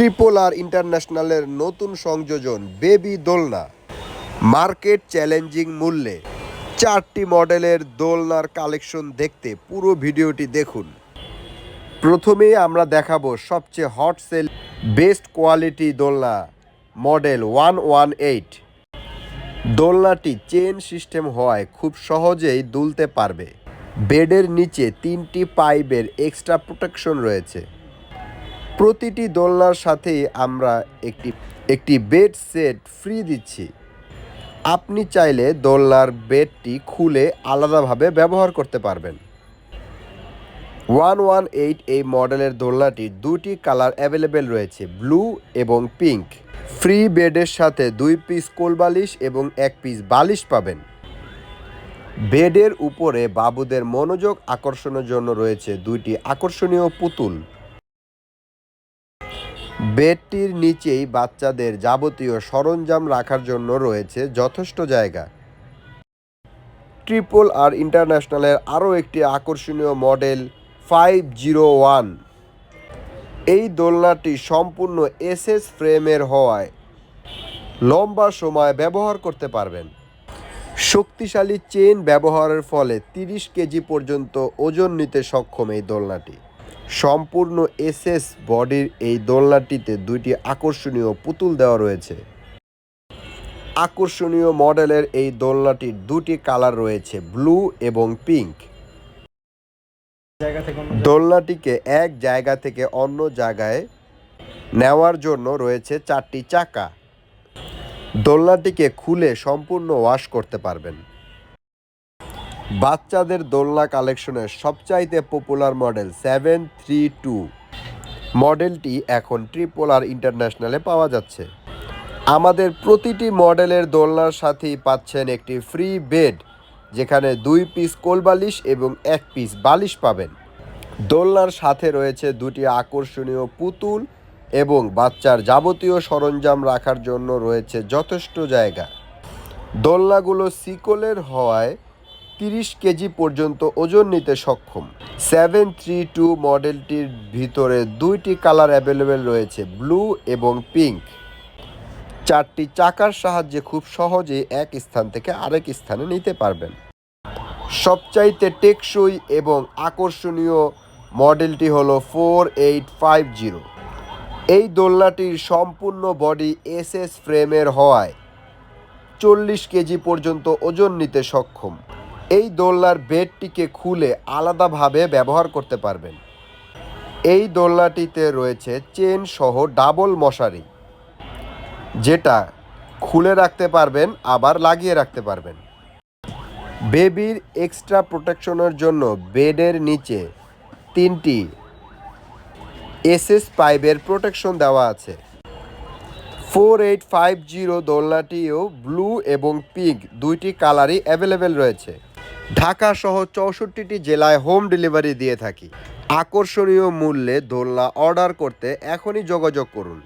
Triple আর ইন্টারন্যাশনালের নতুন সংযোজন baby দোলনা। মার্কেট চ্যালেঞ্জিং মূল্যে চারটি মডেলের দোলনার কালেকশন দেখতে পুরো ভিডিওটি দেখুন। প্রথমেই আমরা দেখাবো সবচেয়ে হট সেল, বেস্ট কোয়ালিটি দোলনা, মডেল ওয়ান ওয়ান এইট। দোলনাটি চেন সিস্টেম হওয়ায় খুব সহজেই দুলতে পারবে। বেডের নিচে তিনটি পাইপের এক্সট্রা প্রোটেকশন রয়েছে। প্রতিটি দোলনার সাথেই আমরা একটি একটি বেড সেট ফ্রি দিচ্ছি। আপনি চাইলে দোলনার বেডটি খুলে আলাদাভাবে ব্যবহার করতে পারবেন। ওয়ান ওয়ান এইট এই মডেলের দোলনাটির দুটি কালার অ্যাভেলেবেল রয়েছে, ব্লু এবং পিঙ্ক। ফ্রি বেডের সাথে দুই পিস কোল বালিশ এবং এক পিস বালিশ পাবেন। বেডের উপরে বাবুদের মনোযোগ আকর্ষণের জন্য রয়েছে দুইটি আকর্ষণীয় পুতুল। বেডটির নিচেই বাচ্চাদের যাবতীয় সরঞ্জাম রাখার জন্য রয়েছে যথেষ্ট জায়গা। ট্রিপল আর ইন্টারন্যাশনালের আরও একটি আকর্ষণীয় মডেল ফাইভ জিরো ওয়ান। এই দোলনাটি সম্পূর্ণ এসএস ফ্রেমের হওয়ায় লম্বা সময় ব্যবহার করতে পারবেন। শক্তিশালী চেন ব্যবহারের ফলে তিরিশ কেজি পর্যন্ত ওজন নিতে সক্ষম এই দোলনাটি। সম্পূর্ণ এসএস বডির এই দোলনাটিতে দুইটি আকর্ষণীয় পুতুল দেওয়া রয়েছে। আকর্ষণীয় মডেলের এই দোলনাটির দুটি কালার রয়েছে ব্লু এবং পিঙ্ক। দোলনাটিকে এক জায়গা থেকে অন্য জায়গায় নেওয়ার জন্য রয়েছে চারটি চাকা। দোলনাটিকে খুলে সম্পূর্ণ ওয়াশ করতে পারবেন। বাচ্চাদের দোলনা কালেকশনের সবচাইতে popular model seven three two মডেলটি এখন ট্রিপল আর ইন্টারন্যাশনালে পাওয়া যাচ্ছে। আমাদের প্রতিটি মডেলের দোলনার সাথেই পাচ্ছেন একটি ফ্রি বেড যেখানে দুই পিস কোল বালিশ এবং এক পিস বালিশ পাবেন। দোলনার সাথে রয়েছে দুটি আকর্ষণীয় পুতুল এবং বাচ্চার যাবতীয় সরঞ্জাম রাখার জন্য রয়েছে যথেষ্ট জায়গা। দোলনাগুলো সিকলের হওয়ায় তিরিশ কেজি পর্যন্ত ওজন নিতে সক্ষম। সেভেন থ্রি টু মডেলটির ভিতরে দুইটি কালার অ্যাভেলেবেল রয়েছে, ব্লু এবং পিঙ্ক। চারটি চাকার সাহায্যে খুব সহজেই এক স্থান থেকে আরেক স্থানে নিতে পারবেন। সবচাইতে টেকসই এবং আকর্ষণীয় মডেলটি হলো ফোর এইট ফাইভ জিরো। এই দোলনাটির সম্পূর্ণ বডি এসএস ফ্রেমের হওয়ায় চল্লিশ কেজি পর্যন্ত ওজন নিতে সক্ষম। এই দোলনার বেডটিকে খুলে আলাদাভাবে ব্যবহার করতে পারবেন। এই দোলনাটিতে রয়েছে চেন সহ ডাবল মশারি, যেটা খুলে রাখতে পারবেন, আবার লাগিয়ে রাখতে পারবেন। বেবির এক্সট্রা প্রোটেকশনের জন্য বেডের নিচে তিনটি এসএস পাইপের প্রোটেকশন দেওয়া আছে। ফোর এইট ফাইভ জিরো দোলনাটিও ব্লু এবং পিঙ্ক দুইটি কালারই অ্যাভেলেবেল রয়েছে। ঢাকা সহ চৌষট্টিটি জেলায় হোম ডেলিভারি দিয়ে থাকি। আকর্ষণীয় মূল্যে দোলনা অর্ডার করতে এখনই যোগাযোগ করুন।